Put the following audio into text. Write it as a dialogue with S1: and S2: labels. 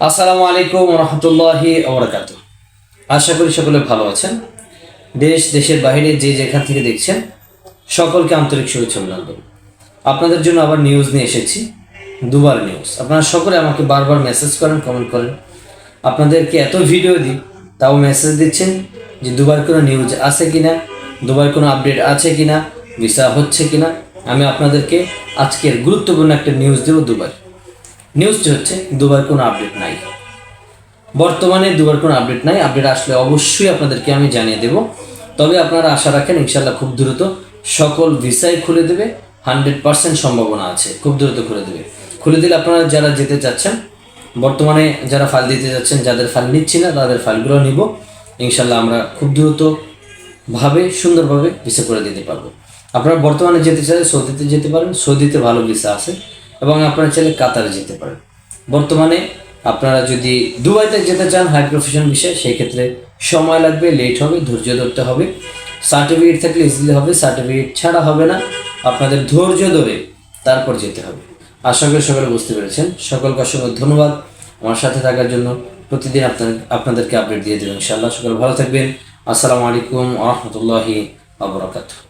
S1: আসসালামু আলাইকুম রহমতুল্লাহি ওবরাকাত আশা করি সকলে ভালো আছেন। দেশ, দেশের বাইরে যে যেখান থেকে দেখছেন, সকলকে আন্তরিক শুভেচ্ছা অভিনন্দন। আপনাদের জন্য আবার নিউজ নিয়ে এসেছি, দুবার নিউজ আপনারা সকলে আমাকে বারবার মেসেজ করেন কমেন্ট করেন। আপনাদেরকে এত ভিডিও দিই, তাও মেসেজ দিচ্ছেন যে দুবার কোনো নিউজ আছে কিনা, দুবার কোনো আপডেট আছে কিনা ভিসা হচ্ছে কিনা, আমি আপনাদেরকে আজকের গুরুত্বপূর্ণ একটা নিউজ দেবো দুবার। নিউজটি হচ্ছে, দুবার কোনো আপডেট নাই। বর্তমানে দুবার কোনো আপডেট নাই আপডেট আসলে অবশ্যই আপনাদেরকে আমি জানিয়ে দেব। তবে আপনারা আশা রাখেন ইনশাল্লাহ খুব দ্রুত সকল ভিসাই খুলে দেবে হান্ড্রেড পার্সেন্ট সম্ভাবনা আছে, খুব দ্রুত খুলে দেবে। খুলে দিলে আপনারা যারা যেতে চাচ্ছেন, বর্তমানে যারা ফাইল দিতে যাচ্ছেন, যাদের ফাইল নিচ্ছি না, তাদের ফাইলগুলো নিব। ইনশাল্লাহ আমরা খুব দ্রুত ভাবে, সুন্দরভাবে ভিসা করে দিতে পারব। আপনারা বর্তমানে যেতে চাইলে সৌদিতে যেতে পারেন, সৌদিতে ভালো ভিসা আছে। এবং আপনারা চাইলে কাতারে যেতে পারেন বর্তমানে আপনারা যদি দুবাইতে যেতে চান হাই প্রফেশন বিষয়ে সেই ক্ষেত্রে সময় লাগবে লেট হবে, ধৈর্য ধরতে হবে। সার্টিফিকেট থাকলে ইজিলি হবে সার্টিফিকেট ছাড়া হবে না। আপনাদের ধৈর্য ধরে তারপর যেতে হবে। আশা করি সকলে বুঝতে পেরেছেন। সকলকে অসংখ্য ধন্যবাদ। আমার সাথে থাকার জন্য প্রতিদিন আপনাদের আপনাদেরকে আপডেট দিয়ে দেবেন ইনশাআল্লাহ। সকলে ভালো থাকবেন। আসসালামু আলাইকুম আহমতুল্লাহি আবরাকাতুহ